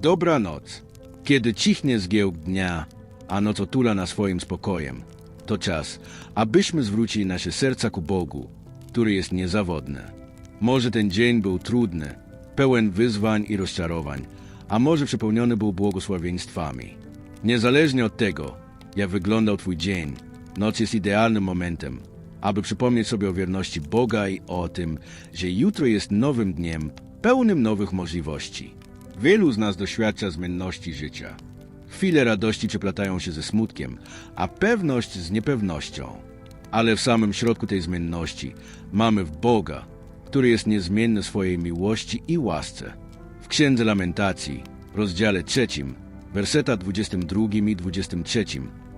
Dobranoc. Kiedy cichnie zgiełk dnia, a noc otula nas swoim spokojem, to czas, abyśmy zwrócili nasze serca ku Bogu, który jest niezawodny. Może ten dzień był trudny, pełen wyzwań i rozczarowań, a może przepełniony był błogosławieństwami. Niezależnie od tego, jak wyglądał Twój dzień, noc jest idealnym momentem, aby przypomnieć sobie o wierności Boga i o tym, że jutro jest nowym dniem, pełnym nowych możliwości. Wielu z nas doświadcza zmienności życia. Chwile radości przeplatają się ze smutkiem, a pewność z niepewnością. Ale w samym środku tej zmienności mamy w Boga, który jest niezmienny swojej miłości i łasce. W Księdze Lamentacji, rozdziale trzecim, werseta 22 i 23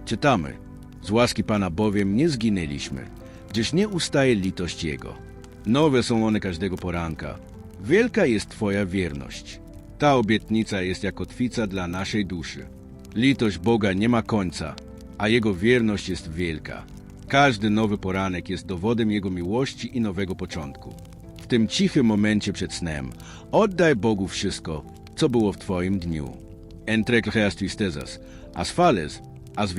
czytamy Z łaski Pana bowiem nie zginęliśmy, gdzież nie ustaje litość Jego. Nowe są one każdego poranka. Wielka jest Twoja wierność. Ta obietnica jest jak kotwica dla naszej duszy. Litość Boga nie ma końca, a Jego wierność jest wielka. Każdy nowy poranek jest dowodem Jego miłości i nowego początku. W tym cichym momencie przed snem oddaj Bogu wszystko, co było w Twoim dniu. Entrecleas tristezas, as fales, as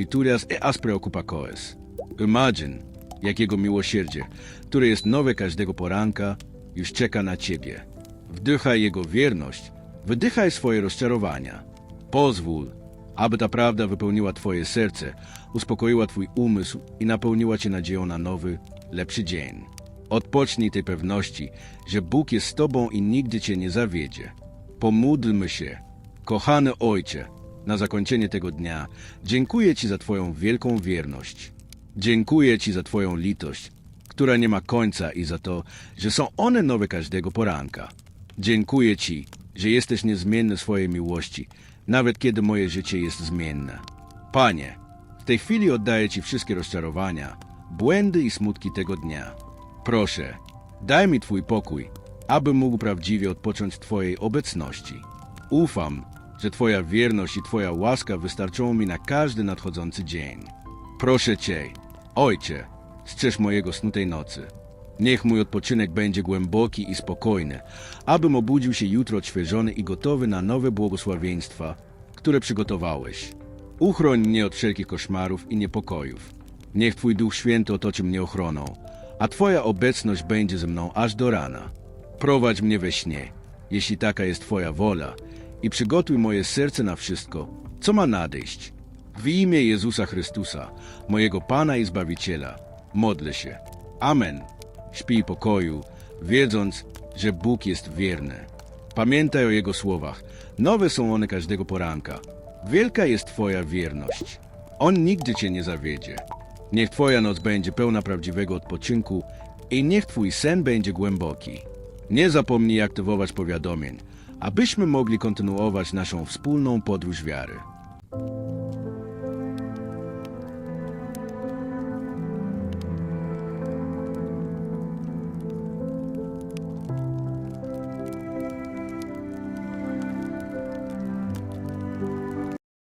e as preocupacoes. Imagine, jak Jego miłosierdzie, które jest nowe każdego poranka, już czeka na Ciebie. Wdychaj Jego wierność, wydychaj swoje rozczarowania. Pozwól, aby ta prawda wypełniła Twoje serce, uspokoiła Twój umysł i napełniła Cię nadzieją na nowy, lepszy dzień. Odpocznij tej pewności, że Bóg jest z Tobą i nigdy Cię nie zawiedzie. Pomódlmy się. Kochany Ojcze, na zakończenie tego dnia dziękuję Ci za Twoją wielką wierność. Dziękuję Ci za Twoją litość, która nie ma końca i za to, że są one nowe każdego poranka. Dziękuję Ci, że jesteś niezmienny w swojej miłości, nawet kiedy moje życie jest zmienne. Panie, w tej chwili oddaję Ci wszystkie rozczarowania, błędy i smutki tego dnia. Proszę, daj mi Twój pokój, aby mógł prawdziwie odpocząć Twojej obecności. Ufam, że Twoja wierność i Twoja łaska wystarczą mi na każdy nadchodzący dzień. Proszę Cię, Ojcze, strzeż mojego snu tej nocy. Niech mój odpoczynek będzie głęboki i spokojny, abym obudził się jutro odświeżony i gotowy na nowe błogosławieństwa, które przygotowałeś. Uchroń mnie od wszelkich koszmarów i niepokojów. Niech Twój Duch Święty otoczy mnie ochroną, a Twoja obecność będzie ze mną aż do rana. Prowadź mnie we śnie, jeśli taka jest Twoja wola, i przygotuj moje serce na wszystko, co ma nadejść. W imię Jezusa Chrystusa, mojego Pana i Zbawiciela, modlę się. Amen. Śpij pokoju, wiedząc, że Bóg jest wierny. Pamiętaj o Jego słowach. Nowe są one każdego poranka. Wielka jest Twoja wierność. On nigdy Cię nie zawiedzie. Niech Twoja noc będzie pełna prawdziwego odpoczynku i niech Twój sen będzie głęboki. Nie zapomnij aktywować powiadomień, abyśmy mogli kontynuować naszą wspólną podróż wiary.